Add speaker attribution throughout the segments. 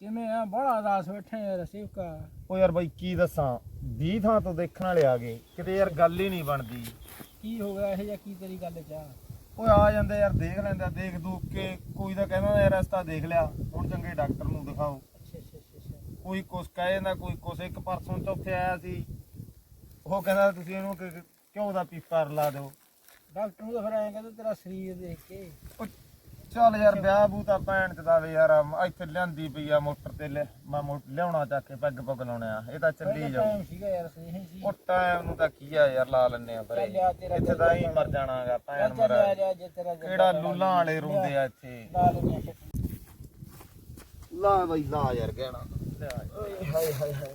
Speaker 1: ਕਿਵੇਂ ਆ? ਬੜਾ ਦਾਸ ਬੈਠੇ ਯਾਰ ਸੇਵਕਾ
Speaker 2: ਉਹ ਯਾਰ ਬਾਈ ਕੀ ਦੱਸਾਂ? 20 ਥਾਂ ਤੋਂ ਦੇਖਣ ਵਾਲੇ ਆ ਗਏ। ਕਿਤੇ ਯਾਰ ਗੱਲ ਹੀ ਨਹੀਂ ਬਣਦੀ।
Speaker 1: ਕੀ ਹੋ ਗਿਆ? ਇਹ ਜਾਂ ਕੀ ਤੇਰੀ ਗੱਲ ਚ ਆ?
Speaker 2: ਓਏ ਆ ਜਾਂਦੇ ਯਾਰ ਦੇਖ ਲੈਂਦੇ ਦੇਖ ਦੂਖ ਕੇ ਕੋਈ ਤਾਂ ਕਹਿੰਦਾ ਯਾਰ ਰਸਤਾ ਦੇਖ ਲਿਆ। ਹੁਣ ਚੰਗੇ ਡਾਕਟਰ ਨੂੰ ਦਿਖਾਓ।
Speaker 1: ਅੱਛਾ ਅੱਛਾ ਅੱਛਾ, ਅੱਛਾ।
Speaker 2: ਕੋਈ ਕੁਛ ਕਹੇ ਜਾਂਦਾ ਕੋਈ ਕੁਛ। ਇੱਕ ਪਰਸੋਂ ਚੌਥੇ ਆਇਆ ਸੀ। ਉਹ ਕਹਿੰਦਾ ਤੁਸੀਂ ਇਹਨੂੰ ਕਿ- ਕਿ- ਘਿਓ ਦਾ ਪੀਪਾ ਲਾ ਦਿਓ।
Speaker 1: ਡਾਕਟਰ ਨੂੰ ਤਾਂ ਫਿਰ ਐਂ ਕਹਿੰਦਾ ਤੇਰਾ ਸਰੀਰ ਦੇਖ ਕੇ।
Speaker 2: ਉਹ ਚੱਲ ਯਾਰ ਵਿਆਹ ਬੂ ਤਾਂ ਭੈਣ ਚ ਦਾਵੇ ਯਾਰ ਆ ਇੱਥੇ ਲਿਆਂਦੀ ਪਈ ਆ ਮੋਟਰ ਤੇ ਲਿਆ- ਮੈਂ ਮੋ- ਲਿਆਉਣਾ ਚੱਕ ਕੇ ਪੈਗ ਪੁੱਗ ਲਾਉਣੇ ਆ ਇਹ ਤਾਂ ਚੱਲੀ ਜਾਊ।
Speaker 1: ਟਾਈਮ ਸੀਗਾ ਯਾਰ ਸਹੀ ਸੀ।
Speaker 2: ਉਹ ਟਾਈਮ ਨੂੰ ਤਾਂ ਕੀ ਆ ਯਾਰ ਲਾ ਲੈਨੇ ਆ ਪਰੇ।
Speaker 1: ਚੱਲ ਯਾਰ ਤੇਰਾ
Speaker 2: ਇੱਥੇ ਤਾਂ ਹੀ ਮਰ ਜਾਣਾਗਾ ਭੈਣ
Speaker 1: ਚੱਲ ਆ
Speaker 2: ਮਰ।
Speaker 1: ਜਾ ਜੇ ਤੇਰਾ
Speaker 2: ਕਿਹੜਾ
Speaker 1: ਲਾ
Speaker 2: ਲੂਲਾਂ ਵਾਲੇ ਰੋਂਦੇ ਆ ਇੱਥੇ।
Speaker 1: ਲਾ ਲੈਂਦੇ ਆ
Speaker 2: ਲਾ ਬਈ ਲਾ ਯਾਰ ਕਹਿਣਾ
Speaker 1: ਓਏ ਹਾਏ ਹਾਏ ਹਾਏ।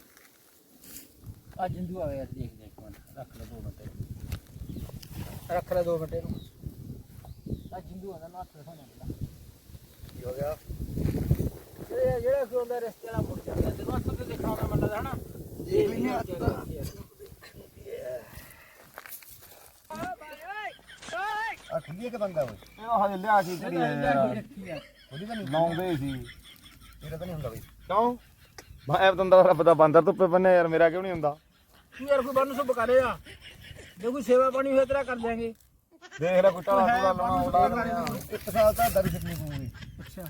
Speaker 1: ਆ ਜਿੰਦੂ ਆ ਗਿਆ ਦੇਖ ਦੇਖ ਮਿੰਟ। ਰੱਖ ਲੈ 2 ਮਿੰਟ ਇਹਨੂੰ। ਰੱਖ ਲੈ 2 ਮਿੰਟ ਇਹਨੂੰ ਆ ਜਿੰਦੂ ਹੱਥ ਦਿਖਾਉਣਾ
Speaker 2: ਕੀ ਹੋ ਗਿਆ
Speaker 1: ਇਹ ਜਿਹੜਾ ਕੋਈ ਹੁੰਦਾ ਰਸਤੇ ਵਾਲਾ ਮੁੜ ਜਾਂਦਾ ਤੈਨੂੰ ਹੱਥ ਤੇ ਦਿਖਾਉਣਾ ਮੰਨਦਾ ਹਨਾ
Speaker 2: ਦੇਖ ਲਈ ਹੱਥ ਆ ਠੀਕ ਹੈ ਬੰਦਾ ਓਏ ਇਹ ਹਜੇ ਲਿਆ ਸੀ ਜਿਹੜੀ ਉਹਦੀ ਤਾਂ ਨਹੀਂ ਲਾਉਂਦੇ ਸੀ ਇਹਦਾ ਤਾਂ ਨਹੀਂ ਹੁੰਦਾ ਬਈ ਕਿਉਂ ਮੈਂ ਐ ਤੰਦਾ ਰੱਬ ਦਾ ਬੰਦਰ ਧੁੱਪੇ ਬੰਨੇ ਯਾਰ ਮੇਰਾ ਕਿਉਂ ਨਹੀਂ ਹੁੰਦਾ
Speaker 1: ਯਾਰ ਕੋਈ ਬੰਨ ਸੁਭ ਕਰੇ ਆ ਜੇ ਕੋਈ ਸੇਵਾ ਪਾਣੀ ਹੋਏ ਤੇਰਾ ਕਰ ਦਿਆਂਗੇ।
Speaker 2: ਦੇਖ ਲੈ ਕੋਈ ਟਾਲਾ ਟੂਲਾ ਲਾਉਣਾ ਉਹਦਾ
Speaker 3: ਇੱਕ ਸਾਲ ਤਾਂ ਦਰੀ ਛੱਡਣੀ ਪਊਗੀ।
Speaker 1: ਅੱਛਾ।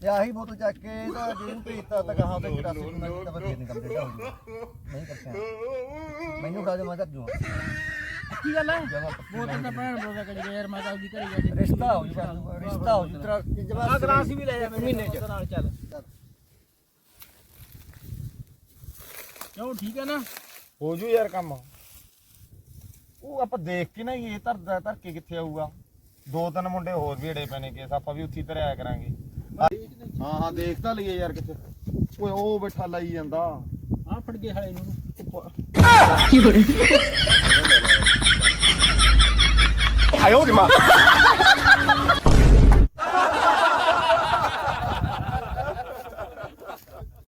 Speaker 3: ਤੇ ਆਹੀ ਬੋਤਲ ਚੱਕ ਕੇ ਤਾਂ ਜਿਹਨੂੰ ਭੇਜਤਾ ਤਾਂ ਕਹਾਂ ਤੇ 84 ਨੂੰ ਤਾਂ ਫਿਰ ਨਹੀਂ ਕੰਮ ਦੇਦਾ ਨਹੀਂ ਕਰਦਾ ਮੈਨੂੰ ਖਾ ਦੇ ਮੈਂ ਕਰ ਜੂ
Speaker 1: ਕੀ ਗੱਲ ਹੈ? ਬਹੁਤ ਤਾਂ ਭੈਣ ਬੋਲਦਾ ਕਰ ਯਾਰ ਮੈਂ ਤਾਂ ਆਪਦੀ ਘਰੇ ਜਾ ਕੇ
Speaker 3: ਰਿਸ਼ਤਾ ਹੋ ਜੂ ਰਿਸ਼ਤਾ ਹੋ ਜੂ। ਤੇਰਾ
Speaker 1: ਆ
Speaker 3: ਜਵਾਬ
Speaker 1: ਗਲਾਸ ਵੀ ਲੈ ਜਾ ਮਹੀਨੇ ਚ। ਨਾਲ ਚੱਲ। ਕਿਉਂ ਠੀਕ ਹੈ ਨਾ।
Speaker 2: ਹੋ ਜੂ ਯਾਰ ਕੰਮ। ਉਹ ਆਪਾਂ ਦੇਖ ਕੇ ਨਾ ਇਹ ਧਰਦਾ ਧਰ ਕੇ ਕਿੱਥੇ ਆਊਗਾ? ਦੋ ਤਿੰਨ ਮੁੰਡੇ ਹੋਰ ਵੀ ਏੜੇ ਪੈਣੇ ਕੇਸ ਆਪਾਂ ਵੀ ਉੱਥੇ ਹੀ ਧਰਿਆ ਕਰਾਂਗੇ। ਹਾਂ ਹਾਂ ਦੇਖ ਤਾਂ ਲਈਏ ਯਾਰ ਕਿੱਥੇ। ਓਏ ਉਹ ਬੈਠਾ ਲਾਈ ਜਾਂਦਾ।
Speaker 1: ਆ ਫੜ ਕੇ ਹਲੇ ਨੂੰ।
Speaker 2: ਆਇਓ ਦੀ ਮਾਂ